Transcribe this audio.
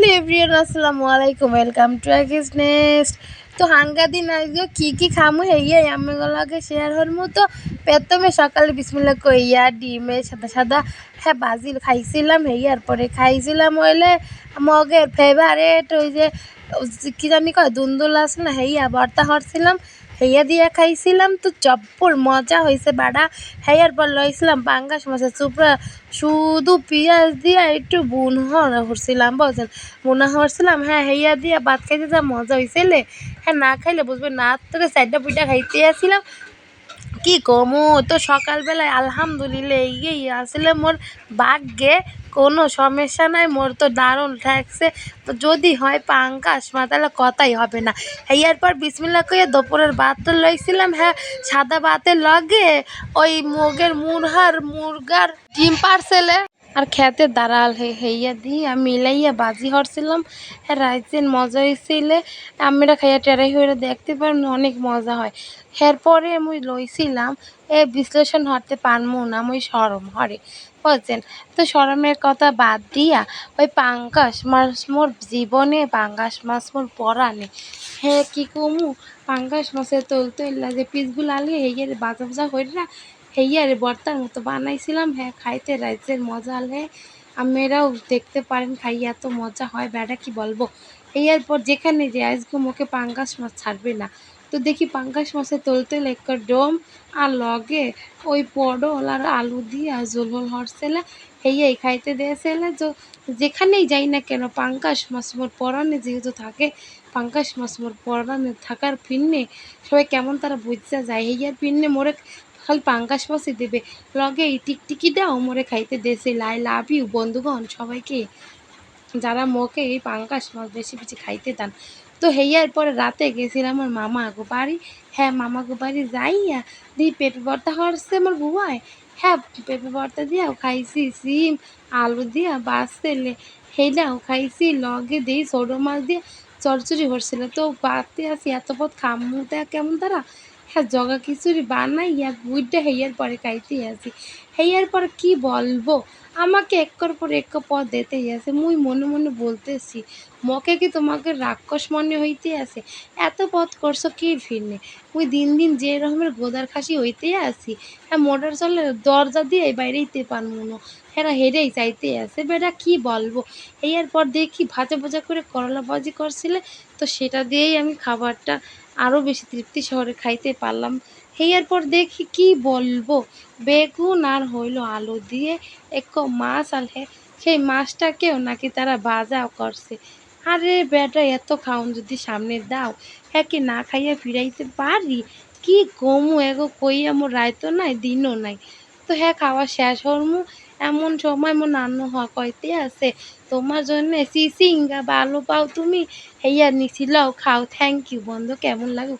Hello everyone, আসসালামু আলাইকুম, welcome to আগিস next. তো হাঙ্গা দিন আজকে কী কী খামু? হেইয়া আমি গলাকে শেয়ার হরমু। তো প্রথমে সকালে বিসমিল্লা কইয়া ডিমে সাদা সাদা হ্যাঁ বাজিল, খাইছিলাম হেইয়ার পরে খাইছিলাম হইলে মগের ফেভারেট ওই যে কি জানি কয়, দুন্দুল আছে না, হেইয়া ভর্তা হরছিলাম, হেইয়া দিয়া খাইছিলাম, তো জব্বর মজা হয়েছে বাড়া। হেয়ার পর লইছিলাম পাঙ্গাস মাছের চুপড়া, শুধু পেঁয়াজ দিয়া একটু বুন হরছিলাম বলছেন বুনা হরছিলাম হ্যাঁ হেইয়া দিয়া ভাত খাইতে যা মজা হয়েছিলে হ্যাঁ না খাইলে বুঝবে না তোরে চারটা পিঠা খাইতে আসছিলাম কি কমু, তো সকালবেলায় আলহামদুলিল্লাহ এই আসলে মোর ভাগ্যে। কোনো সমস্যা নাই, মোর তো দারুণ ঠেকছে। তো যদি হয় পাঙ্কাস মা তাহলে কথাই হবে না। এরপর পর বিসমিল্লা কইয়ে দুপুরের ভাত তো লইছিলাম হ্যাঁ সাদা ভাতের লগে ওই মুগের মুরহার মুরগার ডিম পারছেলে আর খেতে দাঁড়াল হেইয়া দিয়া মিলাইয়া বাজি হরছিলাম। হ্যাঁ রাইছেন মজা হয়েছিলে আমরা খাইয়া টেরাই হয়ে দেখতে পারেন অনেক মজা হয়। এরপরে মুই লইছিলাম, এ বিশ্লেষণ হরতে পারমু না, মুই সরম হরে। বুঝছেন তো সরমের কথা বাদ দিয়া, ওই পাঙ্গাস মাছ মোর জীবনে, পাঙ্গাস মাছ মোর পরানে। হ্যাঁ কি কমু, পাঙ্গাস মাছের তৈল তৈলা যে পিসগুলো আলি, হেইয়ারে বাজা বাজা হইরা হেইয়ারে বর্তার মতো বানাইছিলাম হ্যাঁ খাইতে রাইজের মজা আলে। আমেরাও দেখতে পারেন, খাইয়া এত মজা হয়, বেড়া কি বলব? হেয়ার পর যেখানে যে আজকে মুখে পাঙ্গাস মাছ ছাড়বে না। তো দেখি পাঙ্গাস মাছের তলতে একটা ডোম আর লগে ওই পটল আর আলু দিয়ে আর ঝোল হরসেলে। হেয়াই খাইতে দিয়েছিলে তো যেখানেই যাই না কেন, পাঙ্গাস মাছ মোর পরানে যেহেতু থাকে, পাঙ্গাস মাছ মোর পরানে থাকার ফিন্নে সবাই কেমন তারা বুঝতে যায়। হেয়ার ফিন্নে মোরে খালি পাঙ্গাস মাছই দেবে। লগে এই টিকটিকি দাও, মোরে খাইতে দেশে লাই, লাভ ইউ, বন্ধুগণ, সবাইকে। যারা মোকে এই পাঙ্গাস মাছ বেশি বেশি খাইতে দেন। তো হেয়ার পরে রাতে গেছিলাম আমার মামা গো বাড়ি। হ্যাঁ মামা গো বাড়ি যাইয়া দিই পেঁপে ভর্তা হরছে আমার বুয়ায়। হ্যাঁ পেঁপে ভর্তা দিয়াও খাইছি, সিম, আলু দিয়া, বাসতেলে হেলাও খাইছি। লগে দিই ছোটো মাছ দিয়ে চরচড়ি হরছিল তো বাড়তে আসি এত পথ খামু তা কেমন তারা? হ্যাঁ জগা খিচুড়ি বানাইয়া বুইটা হেয়ার পরে খাইতে আসি। হেয়ার পর কি বলব? আমাকে একর পর এক পদ দিতেই আছে। মুই মনে মনে বলতেছি, মকে কি তোমাকে রাক্ষস মনে হইতে আছে? এত পথ করছ কি ফিরনে? মুই দিন দিন যে রকমের গোদার খাসি হইতে আসি হ্যাঁ মোটর চলে দরজা দিয়ে বাইরেইতে পারব না হেরা হেরেই চাইতে আছে। বেটা, কি বলব? এর পর দেখি ভাজা ভাজা করে করলা ভাজি করছিলে, তো সেটা দিয়েই আমি খাবারটা আরও বেশি তৃপ্তি শহরে খাইতে পারলাম। হেয়ার পর দেখি কি বলব? বেগুন আর হইল আলু দিয়ে এক মাছ আনলে সেই মাছটাকেও নাকি তারা বাজাও করছে। আরে বেটা, এত খাওন যদি সামনে দাও হ্যাঁ কি না খাইয়া ফিরাইতে পারি? কি কমু এগো কইয়া মোর রায়তো নাই, দিনও নাই। তো হ্যাঁ খাওয়া শেষ হরমু। এমন সময় মোর নান্ন হওয়া কইতে আছে, তোমার জন্য সিসিঙ্গা ভালো পাও তুমি। হেইয়া নিছিলাও খাও থ্যাংক ইউ বন্ধু, কেমন লাগে